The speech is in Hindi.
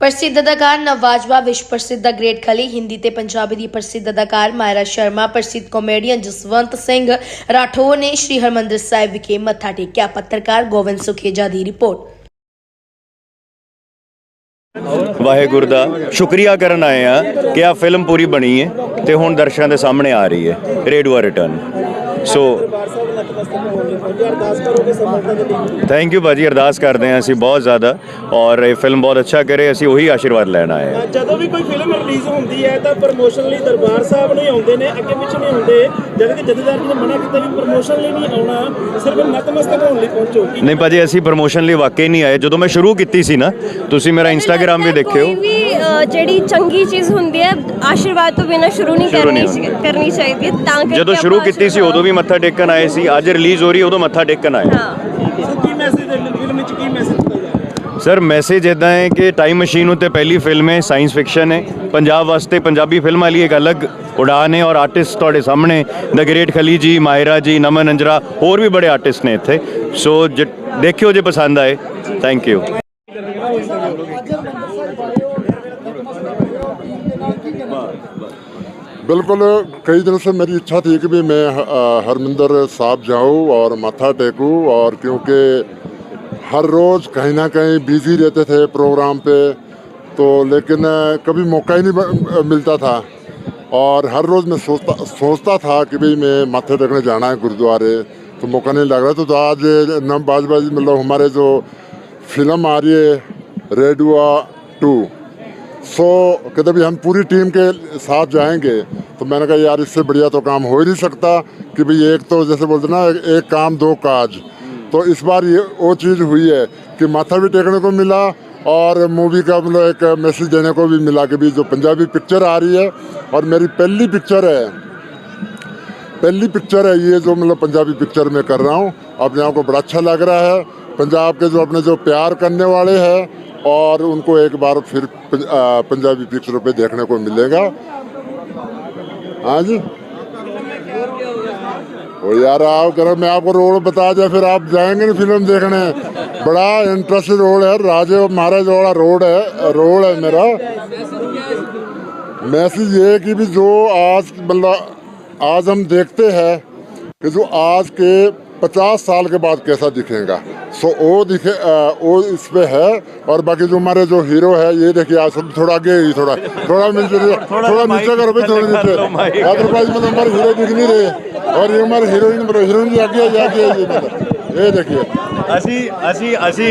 ਪ੍ਰਸਿੱਧ ਅਦਾਕਾਰ ਨਵਾਜਵਾ ਵਿਸ਼ਵ ਪ੍ਰਸਿੱਧ ਗ੍ਰੇਟ ਖਲੀ, ਹਿੰਦੀ ਤੇ ਪੰਜਾਬੀ ਦੀ ਪ੍ਰਸਿੱਧ ਅਦਾਕਾਰ ਮਾਇਰਾ ਸ਼ਰਮਾ, ਪ੍ਰਸਿੱਧ ਕਾਮੇਡੀਅਨ ਜਸਵੰਤ ਸਿੰਘ ਰਾਠੌਰ ਨੇ ਸ਼੍ਰੀ ਹਰਮੰਦਰ ਸਾਹਿਬ ਵਿਖੇ ਮੱਥਾ ਟੇਕਿਆ। ਪੱਤਰਕਾਰ ਗੋਬਿੰਦ ਸੁਖੇਜਾ ਦੀ ਰਿਪੋਰਟ। ਵਾਹਿਗੁਰੂ ਦਾ ਸ਼ੁਕਰੀਆ ਕਰਨ ਆਏ ਆ ਕਿ ਆ ਫਿਲਮ ਪੂਰੀ ਬਣੀ ਹੈ ਤੇ ਹੁਣ ਦਰਸ਼ਕਾਂ ਦੇ ਸਾਹਮਣੇ ਆ ਰਹੀ ਹੈ ਰੇਡੂਆ ਰਿਟਰਨ। ਸੋ ਥੈਂਕ ਯੂ ਬਾਜੀ ਅਰਦਾਸ ਕਰਦੇ ਹਾਂ ਅਸੀਂ ਬਹੁਤ ਜ਼ਿਆਦਾ। ਔਰ ਇਹ ਫਿਲਮ ਬਹੁਤ ਅੱਛਾ ਕਰੇ ਅਸੀਂ ਉਹੀ ਆਸ਼ੀਰਵਾਦ ਲੈਣ ਆਏ ਹਾਂ। ਜਦੋਂ ਵੀ ਕੋਈ ਫਿਲਮ ਰਿਲੀਜ਼ ਹੁੰਦੀ ਹੈ ਤਾਂ ਪ੍ਰਮੋਸ਼ਨ ਲਈ ਦਰਬਾਰ ਸਾਹਿਬ ਨੂੰ ਹੀ ਆਉਂਦੇ ਨੇ ਅੱਗੇ ਪਿੱਛੇ ਨਹੀਂ ਹੁੰਦੇ। ਜਦ ਕਿ ਜਥੇਦਾਰ ਜੀ ਨੇ ਮਨਾ ਕੀਤਾ ਵੀ ਪ੍ਰਮੋਸ਼ਨ ਲਈ ਨਹੀਂ ਆਉਣਾ ਸਿਰਫ ਨਤਮਸਤਕ ਹੋਣ ਲਈ ਪਹੁੰਚੋ। ਕੀ ਨਹੀਂ ਭਾਜੀ ਅਸੀਂ ਪ੍ਰਮੋਸ਼ਨ ਲਈ ਵਾਕਈ ਨਹੀਂ ਆਏ। ਜਦੋਂ ਮੈਂ ਸ਼ੁਰੂ ਕੀਤੀ ਸੀ ਨਾ ਤੁਸੀਂ ਮੇਰਾ ਇੰਸਟਾਗ੍ਰam ਵੀ ਦੇਖਿਓ। ਕੋਈ ਵੀ ਅ, ਜਿਹੜੀ ਚੰਗੀ ਚੀਜ਼ ਹੁੰਦੀ ਹੈ ਆਸ਼ੀਰਵਾਦ ਤੋਂ ਬਿਨਾ ਸ਼ੁਰੂ ਨਹੀਂ ਕਰਨੀ ਚਾਹੀਦੀ। ਤਾਂ ਕਰਕੇ ਜਦੋਂ ਸ਼ੁਰੂ ਕੀਤੀ ਸੀ ਉਦੋਂ ਵੀ ਮੱਥਾ ਟੇਕਣ ਆਏ ਸੀ। ਅੱਜ ਰਿਲੀਜ਼ ਹੋ ਰਹੀ ਹੈ, ਉਦੋਂ ਮੱਥਾ ਟੇਕਣ ਆਏ। ਹਾਂ। ਸੋ ਕੀ ਮੈਸੇਜ ਦੇ ਫਿਲਮ ਵਿੱਚ ਕੀ ਮੈਸੇਜ ਦਿੱਤਾ ਜਾ ਰਿਹਾ? ਸਰ ਮੈਸੇਜ ਇਦਾਂ ਹੈ ਕਿ ਟਾਈਮ ਮਸ਼ੀਨ ਉੱਤੇ ਪਹਿਲੀ ਫਿਲਮ ਹੈ ਸਾਇੰਸ ਫਿਕਸ਼ਨ ਹੈ। ਪੰਜਾਬ ਵਾਸਤੇ ਪੰਜਾਬੀ ਫਿਲਮਾਂ ਲਈ ਇੱਕ ਅਲੱਗ ਉਡਾਨ ਹੈ ਔਰ ਆਰਟਿਸਟ ਤੁਹਾਡੇ ਸਾਹਮਣੇ ਦ ਗ੍ਰੇਟ ਖਲੀ ਜੀ ਮਾਇਰਾ ਜੀ ਨਮਨ ਅੰਜਰਾ ਹੋਰ ਵੀ ਬੜੇ ਆਰਟਿਸਟ ਨੇ ਇੱਥੇ। ਸੋ ਜ- ਦੇਖਿਓ ਜੇ ਪਸੰਦ ਆਏ ਥੈਂਕ ਯੂ बिल्कुल कई दिन से मेरी इच्छा थी कि भी मैं हरमिंदर साहब जाऊँ और माथा टेकूं और क्योंकि हर रोज़ कहीं ना कहीं बिज़ी रहते थे प्रोग्राम पे तो लेकिन कभी मौका ही नहीं मिलता था। और हर रोज़ मैं सोचता सोचता था कि भाई मैं माथे टेकने जाना है गुरुद्वारे तो मौका नहीं लग रहा तो, तो आज नम बाज बाज मतलब हमारे जो फ़िल्म आ रही है रेडुआ टू। सो कहते भी हम पूरी टीम के साथ जाएँगे तो मैंने कहा यार इससे बढ़िया तो काम हो ही नहीं सकता कि भाई एक तो जैसे बोलते ना एक, एक काम दो काज। तो इस बार ये वो चीज़ हुई है कि माथा भी टेकने को मिला और मूवी का मतलब एक मैसेज देने को भी मिला कि भी जो पंजाबी पिक्चर आ रही है और मेरी पहली पिक्चर है पहली पिक्चर है ये जो मतलब पंजाबी पिक्चर में कर रहा हूँ। अपने आप को बड़ा अच्छा लग रहा है पंजाब के जो अपने जो प्यार करने वाले हैं और उनको एक बार फिर पंजाबी पिक्चरों पे देखने को मिलेगा। हाँ जी? ओ यार आप करो मैं आपको रोल बता दिया फिर आप जाएँगे ना फ़िल्म देखने। बड़ा इंटरेस्टेड रोल है, राजे महाराज वाला रोड है, रोल है मेरा। मैसेज ये कि भी जो आज मतलब आज हम देखते हैं कि जो आज के पचास साल के बाद कैसा दिखेगा सो वो दिखे अ, वो इस पे है और बाकी जो हमारे जो हीरो है ये देखिए आज सब थोड़ा आगे ही थोड़ा थोड़ा नीचे थोड़ा नीचे करो भाई थोड़ा नीचे अदरवाइज मतलब हमारे हीरो दिख नहीं रहे और ये हमारे हीरोइन हीरोइन भी आगे आगे आगे ये मतलब ये देखिए ਅਸੀਂ ਅਸੀਂ ਅਸੀਂ